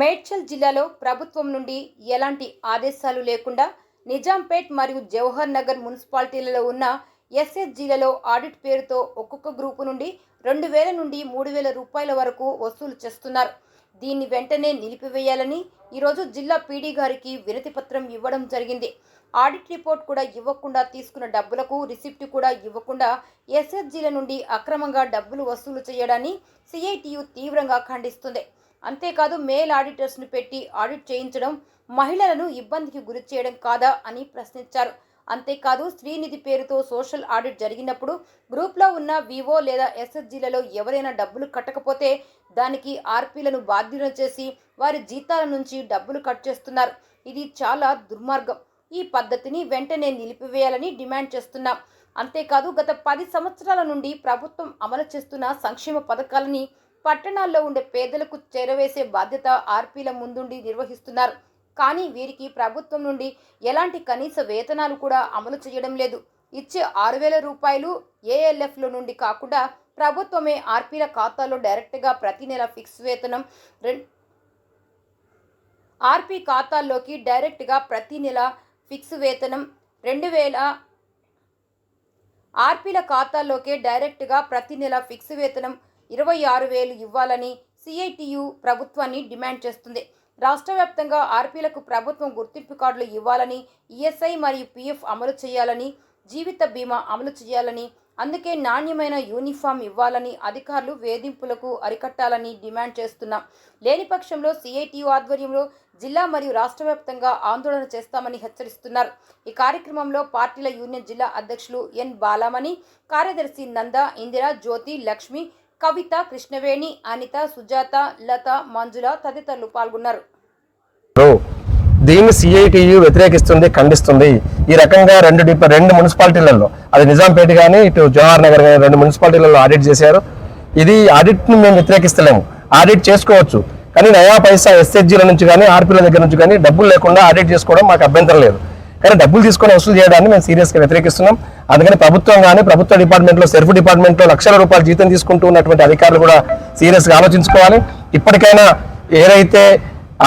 మేడ్చల్ జిల్లాలో ప్రభుత్వం నుండి ఎలాంటి ఆదేశాలు లేకుండా నిజాంపేట్ మరియు జవహర్ నగర్ మున్సిపాలిటీలలో ఉన్న ఎస్ఎస్జీలలో ఆడిట్ పేరుతో ఒక్కొక్క గ్రూపు నుండి రెండు వేల నుండి మూడు వేల రూపాయల వరకు వసూలు చేస్తున్నారు. దీన్ని వెంటనే నిలిపివేయాలని ఈరోజు జిల్లా పీడీ గారికి వినతి పత్రం ఇవ్వడం జరిగింది. ఆడిట్ రిపోర్ట్ కూడా ఇవ్వకుండా తీసుకున్న డబ్బులకు రిసిప్ట్ కూడా ఇవ్వకుండా ఎస్ఎస్జీల నుండి అక్రమంగా డబ్బులు వసూలు చేయడాన్ని సిఐటియు తీవ్రంగా ఖండిస్తుంది. అంతేకాదు మేల్ ఆడిటర్స్ను పెట్టి ఆడిట్ చేయించడం మహిళలను ఇబ్బందికి గురి చేయడం కాదా అని ప్రశ్నించారు. అంతేకాదు శ్రీనిధి పేరుతో సోషల్ ఆడిట్ జరిగినప్పుడు గ్రూప్లో ఉన్న వివో లేదా ఎస్ఎస్జీలలో ఎవరైనా డబ్బులు కట్టకపోతే దానికి ఆర్పీలను బాధ్యులను చేసి వారి జీతాల నుంచి డబ్బులు కట్ చేస్తున్నారు. ఇది చాలా దుర్మార్గం. ఈ పద్ధతిని వెంటనే నిలిపివేయాలని డిమాండ్ చేస్తున్నాం. అంతేకాదు గత పది సంవత్సరాల నుండి ప్రభుత్వం అమలు చేస్తున్న సంక్షేమ పథకాలని పట్టణాల్లో ఉండే పేదలకు చేరవేసే బాధ్యత ఆర్పీల ముందుండి నిర్వహిస్తున్నారు. కానీ వీరికి ప్రభుత్వం నుండి ఎలాంటి కనీస వేతనాలు కూడా అమలు చేయడం లేదు. ఇచ్చే ఆరు వేల రూపాయలు ఏఎల్ఎఫ్ల నుండి కాకుండా ప్రభుత్వమే ఆర్పీల ఖాతాలో డైరెక్ట్గా ప్రతి నెల ఫిక్స్ వేతనం ఆర్పీ ఖాతాల్లోకి డైరెక్ట్గా ప్రతి నెల ఫిక్స్ వేతనం రెండు వేల ఆర్పీల ఖాతాల్లోకే డైరెక్ట్గా ప్రతి నెల ఫిక్స్ వేతనం ఇరవై ఆరు వేలు ఇవ్వాలని సిఐటియు ప్రభుత్వాన్ని డిమాండ్ చేస్తుంది. రాష్ట్ర వ్యాప్తంగా ఆర్పీలకు ప్రభుత్వం గుర్తింపు కార్డులు ఇవ్వాలని ఈఎస్ఐ మరియు పిఎఫ్ అమలు చేయాలని జీవిత బీమా అమలు చేయాలని అందుకే నాణ్యమైన యూనిఫామ్ ఇవ్వాలని అధికారులు వేధింపులకు అరికట్టాలని డిమాండ్ చేస్తున్నాం. లేని పక్షంలో సిఐటియు ఆధ్వర్యంలో జిల్లా మరియు రాష్ట్ర వ్యాప్తంగా ఆందోళన చేస్తామని హెచ్చరిస్తున్నారు. ఈ కార్యక్రమంలో పార్టీల యూనియన్ జిల్లా అధ్యక్షులు ఎన్ బాలామణి కార్యదర్శి నంద ఇందిరా జ్యోతి లక్ష్మి కవిత కృష్ణవేణి అనిత సుజాత లత మంజుల తదితరులు పాల్గొన్నారు. దీన్ని సిఐటియు వ్యతిరేకిస్తుంది ఖండిస్తుంది. ఈ రకంగా రెండు రెండు మున్సిపాలిటీలలో అది నిజాంపేట కానీ ఇటు జవహర్ నగర్ కానీ రెండు మున్సిపాలిటీలలో ఆడిట్ చేశారు. ఇది ఆడిట్ని మేము వ్యతిరేకిస్తలేము. ఆడిట్ చేసుకోవచ్చు. కానీ నయా పైసా ఎస్హెచ్జీల నుంచి కానీ ఆర్పీల దగ్గర నుంచి కానీ డబ్బులు లేకుండా ఆడిట్ చేసుకోవడం మాకు అభ్యంతరం లేదు. కానీ డబ్బులు తీసుకొని వసూలు చేయడాన్ని మేము సీరియస్గా వ్యతిరేకిస్తున్నాం. అందుకని ప్రభుత్వం కానీ ప్రభుత్వ డిపార్ట్మెంట్లో సెర్ఫ్ డిపార్ట్మెంట్లో లక్షల రూపాయలు జీతం తీసుకుంటూ ఉన్నటువంటి అధికారులు కూడా సీరియస్గా ఆలోచించుకోవాలి. ఇప్పటికైనా ఏదైతే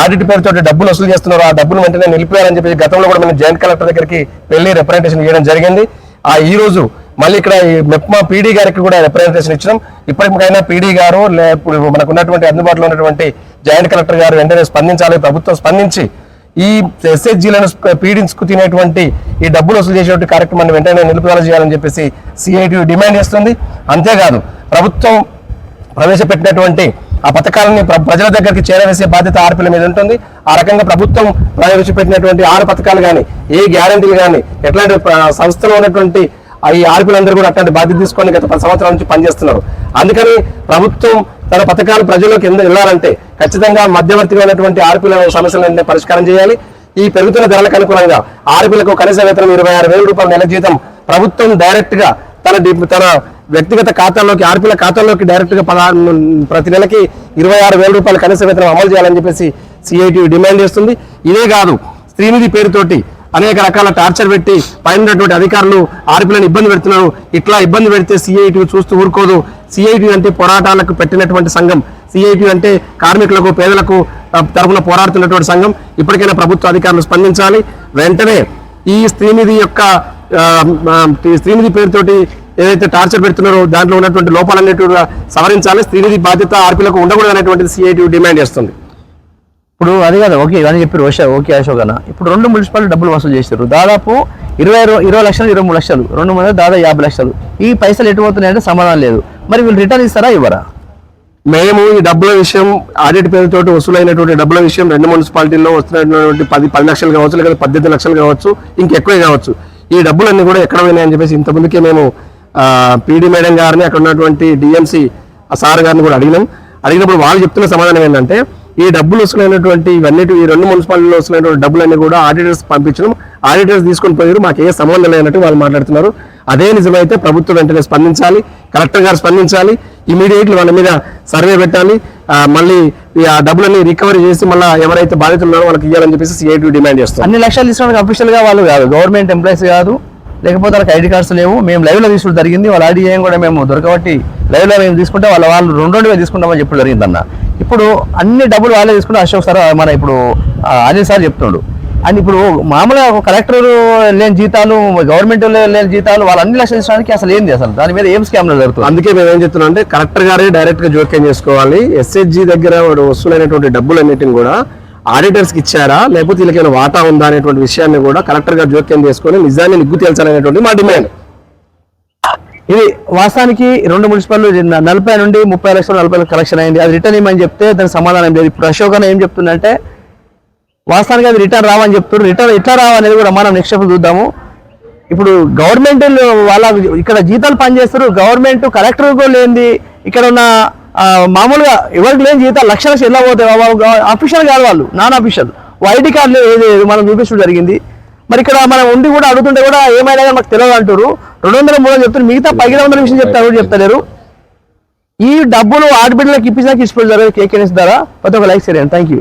ఆడిట్ పేరుతో డబ్బులు వసూలు చేస్తున్నారో ఆ డబ్బులు వెంటనే నిలిపేయాలని చెప్పి గతంలో కూడా మనం జాయింట్ కలెక్టర్ దగ్గరికి వెళ్ళి రిప్రజెంటేషన్ ఇవ్వడం జరిగింది. ఆ ఈ రోజు మళ్ళీ ఇక్కడ ఈ మెప్మా పీడీ గారికి కూడా రిప్రజెంటేషన్ ఇచ్చినాం. ఇప్పటికైనా పీడీ గారు లే ఇప్పుడు మనకు ఉన్నటువంటి అందుబాటులో ఉన్నటువంటి జాయింట్ కలెక్టర్ గారు వెంటనే స్పందించాలి. ప్రభుత్వం స్పందించి ఈ ఎస్ఎస్జీలను పీడించుకు తినేటువంటి ఈ డబ్బులు వసూలు చేసేటువంటి కార్యక్రమాన్ని వెంటనే నిలుపుదల చేయాలని చెప్పేసి సిఐటి డిమాండ్ చేస్తుంది. అంతేకాదు ప్రభుత్వం ప్రవేశపెట్టినటువంటి ఆ పథకాలని ప్ర- ప్రజల దగ్గరికి చేరవేసే బాధ్యత ఆర్పీల మీద ఉంటుంది. ఆ రకంగా ప్రభుత్వం ప్రవేశపెట్టినటువంటి ఆరు పథకాలు కానీ ఏ గ్యారంటీలు కానీ ఎట్లాంటి సంస్థలో ఉన్నటువంటి ఆ ఈ ఆర్పీలందరూ కూడా అట్లాంటి బాధ్యత తీసుకొని గత పది సంవత్సరాల నుంచి పనిచేస్తున్నారు. అందుకని ప్రభుత్వం తన పథకాలు ప్రజల్లోకి ఎందుకు వెళ్ళాలంటే ఖచ్చితంగా మధ్యవర్తిగా ఉన్నటువంటి ఆర్పీల సమస్యలన్నీ పరిష్కారం చేయాలి. ఈ పెరుగుతున్న ధరలకు అనుగుణంగా ఆర్పీలకు కనీస వేతనం ఇరవై ఆరు వేల రూపాయల నెల జీతం ప్రభుత్వం డైరెక్ట్గా తన తన వ్యక్తిగత ఖాతాల్లోకి ఆర్పీల ఖాతాల్లోకి డైరెక్ట్గా పదహారు ప్రతి నెలకి ఇరవై ఆరు వేల రూపాయల కనీస వేతనం అమలు చేయాలని చెప్పేసి సిఐటి డిమాండ్ చేస్తుంది. ఇదే కాదు శ్రీనిధి పేరుతోటి అనేక రకాల టార్చర్ పెట్టి పైన అధికారులు ఆర్పీలను ఇబ్బంది పెడుతున్నారు. ఇట్లా ఇబ్బంది పెడితే సిఐటి చూస్తూ ఊరుకోదు. సిఐటి అంటే పోరాటాలకు పెట్టినటువంటి సంఘం. సిఐటి అంటే కార్మికులకు పేదలకు తరఫున తరపున పోరాడుతున్నటువంటి సంఘం. ఇప్పటికైనా ప్రభుత్వ అధికారులు స్పందించాలి. వెంటనే ఈ స్త్రీనిధి యొక్క స్త్రీనిధి పేరుతోటి ఏదైతే టార్చర్ పెడుతున్నారో దాంట్లో ఉన్నటువంటి లోపాలన్నిటి సవరించాలి. స్త్రీనిధి బాధ్యత ఆర్పీలకు ఉండకూడదు అనేటువంటిది సిఐటి డిమాండ్ చేస్తుంది. ఇప్పుడు అది కదా ఓకే ఇవన్నీ చెప్పారు ఓషా ఓకే అశోక్ అన్న. ఇప్పుడు రెండు మున్సిపాలిటీ డబ్బులు వసూలు చేశారు దాదాపు ఇరవై ఇరవై లక్షలు ఇరవై మూడు లక్షలు. రెండు మంది దాదాపు యాభై లక్షలు. ఈ పైసలు ఎటు పోతున్నాయంటే సమాధానం లేదు. మరి వీళ్ళు రిటర్న్ ఇస్తారా ఇవ్వరా? మేము ఈ డబ్బుల విషయం ఆడిట్ పేరుతో వసూలైనటువంటి డబ్బుల విషయం రెండు మున్సిపాలిటీల్లో వస్తున్నటువంటి పది పది లక్షలు కావచ్చు లేదా పద్దెనిమిది లక్షలు కావచ్చు ఇంకెక్కువే కావచ్చు. ఈ డబ్బులన్నీ కూడా ఎక్కడ పోయినాయని చెప్పేసి ఇంత ముందుకే మేము పీడీ మేడం గారిని అక్కడ ఉన్నటువంటి డిఎంసీ ఆ సార్ గారిని కూడా అడిగినాం. అడిగినప్పుడు వాళ్ళు చెప్తున్న సమాధానం ఏంటంటే ఈ డబ్బులు వసూలైనటువంటి ఇవన్నీ ఈ రెండు మున్సిపాలిటీలో వసూలైనటువంటి డబ్బులన్నీ కూడా ఆడిటర్స్ పంపించడం. ఆడిటర్స్ తీసుకొని పోయారు. మాకు ఏ సంబంధం లేనట్టు వాళ్ళు మాట్లాడుతున్నారు. అదే నిజమైతే ప్రభుత్వం వెంటనే స్పందించాలి. కలెక్టర్ గారు స్పందించాలి. ఇమీడియట్లీ వాళ్ళ మీద సర్వే పెట్టాలి. మళ్ళీ ఆ డబ్బులన్నీ రికవరీ చేసి మళ్ళీ ఎవరైతే బాధితులు ఉన్నారో వాళ్ళకి ఇవ్వాలని చెప్పేసి సిఐటి డిమాండ్ చేస్తారు అన్ని లక్షలు తీసుకోవడానికి అఫీషియల్గా వాళ్ళు కాదు. గవర్నమెంట్ ఎంప్లాయీస్ కాదు. లేకపోతే వాళ్ళకి ఐడి కార్డ్స్ లేవు. మేము లైవ్లో తీసుకోవడం జరిగింది. వాళ్ళ ఐడి కూడా మేము దొరకబట్టి లైవ్లో మేము తీసుకుంటే వాళ్ళ వాళ్ళు రెండు రెండు తీసుకుంటామని చెప్పడం జరిగింది అన్న ఇప్పుడు అన్ని డబ్బులు వాళ్ళే తీసుకుంటే అశోక్ సార్ మన ఇప్పుడు అనిల్ సార్ చెప్తున్నాడు. అండ్ ఇప్పుడు మామూలుగా ఒక కలెక్టర్ లేని జీతాలు గవర్నమెంట్ లేని జీతాలు వాళ్ళు అన్ని లక్షలు ఇచ్చడానికి అసలు ఏంది అసలు? దాని మీద ఏం స్కామ్ జరుగుతుంది అందుకే మేము ఏం చెప్తున్నాం అంటే కలెక్టర్ గారే డైరెక్ట్గా జోక్యం చేసుకోవాలి. ఎస్హెచ్జి దగ్గర వసూలైనటువంటి డబ్బులన్నిటిని కూడా ఆడిటర్స్కి ఇచ్చారా? లేకపోతే వీళ్ళకి వాటా ఉందా అనేటువంటి విషయాన్ని కూడా కలెక్టర్ గారు జోక్యం చేసుకొని నిజాన్ని నిగ్గు తేల్చాలనేటువంటి మా డిమాండ్. ఇది వాస్తవానికి రెండు మున్సిపల్ నలభై నుండి ముప్పై లక్షలు నలభై లక్షలు కలెక్షన్ అయింది. అది రిటర్న్ ఇవ్వమని చెప్తే దానికి సమాధానం లేదు. ఇప్పుడు అశోక్ ఏం చెప్తుందంటే వాస్తవానికి అది రిటర్న్ రావని చెప్తున్నారు. రిటర్న్ ఎట్లా రావనేది కూడా మనం నెక్స్ట్ చూద్దాము. ఇప్పుడు గవర్నమెంట్ వాళ్ళ ఇక్కడ జీతాలు పనిచేస్తారు. గవర్నమెంట్ కలెక్టర్ కూడా లేనిది ఇక్కడ ఉన్న మామూలుగా ఎవరికి లేని జీతాలు లక్ష లక్షలు ఎలా పోతాయి? అఫీషియల్ కాదు వాళ్ళు. నాన్ అఫీషియల్ ఐడి కార్డులు ఏది మనం చూపించడం జరిగింది. మరి ఇక్కడ మనం ఉండి కూడా అడుగుతుంటే కూడా ఏమైనా మాకు తెలియదు అంటారు. రెండు వందల మూడు వందలు చెప్తారు మిగతా పదిహేను వందల విషయం చెప్తారు కూడా చెప్తలేరు. ఈ డబ్బులు ఆడబిడ్డలకు ఇప్పించడానికి ఇచ్చిపోయి జరగదు కేకేఎస్ ద్వారా ప్రతి ఒక్క లైక్ సరే థ్యాంక్ యూ